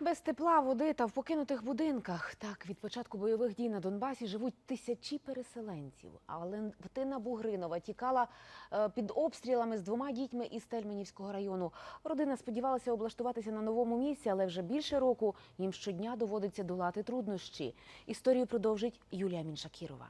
Без тепла, води та в покинутих будинках. Так, від початку бойових дій на Донбасі живуть тисячі переселенців. А Валентина Бугринова тікала е, під обстрілами з двома дітьми із Тельменівського району. Родина сподівалася облаштуватися на новому місці, але вже більше року їм щодня доводиться долати труднощі. Історію продовжить Юлія Міншакірова.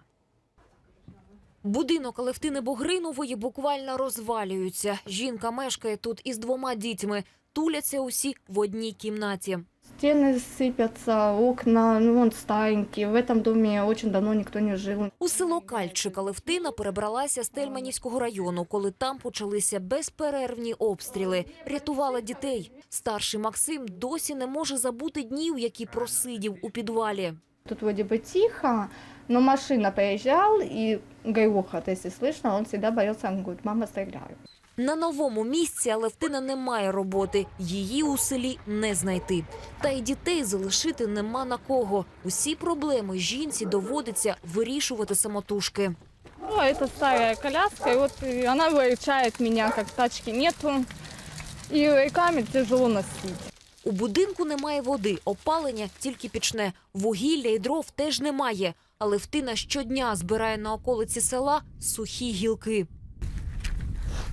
Будинок Алевтини Богринової буквально розвалюється. Жінка мешкає тут із двома дітьми. Туляться усі в одній кімнаті. Стены сыпятся, окна, ну, вон старенькие. В этом доме очень давно никто не жил. У село Кальчик Алевтина перебралася з Тельманівського району, коли там почалися безперервні обстріли. Рятувала дітей. Старший Максим досі не може забути днів, які просидів у підвалі. Тут вроде бы тихо, но машина проезжал, и грохот, если слышно, он всегда боялся, он говорит, мама, стреляют. На новому місці Алевтина не має роботи. Її у селі не знайти. Та й дітей залишити нема на кого. Усі проблеми жінці доводиться вирішувати самотужки. Ну, это старая коляска, и вот и она выручает меня, как тачки нету. И руками тяжело носить. У будинку немає води, опалення тільки пічне. Вугілля і дров теж немає. Алевтина щодня збирає на околиці села сухі гілки.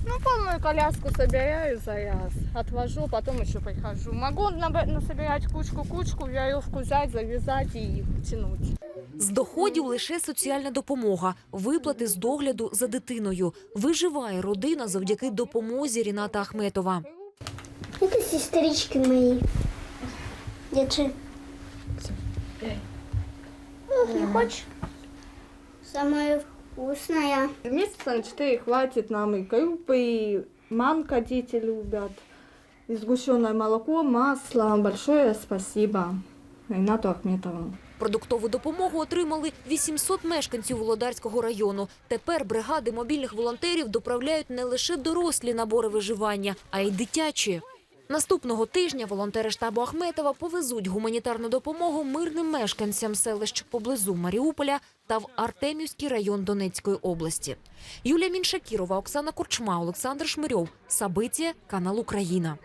Ну, полную коляску собираю за раз, отвожу, потом еще прихожу. Могу насобирать кучку-кучку, веревку взять, завязать и тянуть. З доходів лише соціальна допомога, виплати з догляду за дитиною. Виживає родина завдяки допомозі Ріната Ахметова. Это сестрички мои. Держи. Ох, не хочешь? Самая вкусная. Месяца на 4 хватит нам и крупы, и манка дети любят, и сгущенное молоко, масло. Большое спасибо Ренату Ахметову. Продуктову допомогу отримали 800 мешканців Володарського району. Тепер бригади мобільних волонтерів доправляють не лише дорослі набори виживання, а й дитячі. Наступного тижня волонтери штабу Ахметова повезуть гуманітарну допомогу мирним мешканцям селищ поблизу Маріуполя та в Артемівський район Донецької області. Юлія Міншакірова, Оксана Корчма, Олександр Шмирьов. Сабиті, канал Україна.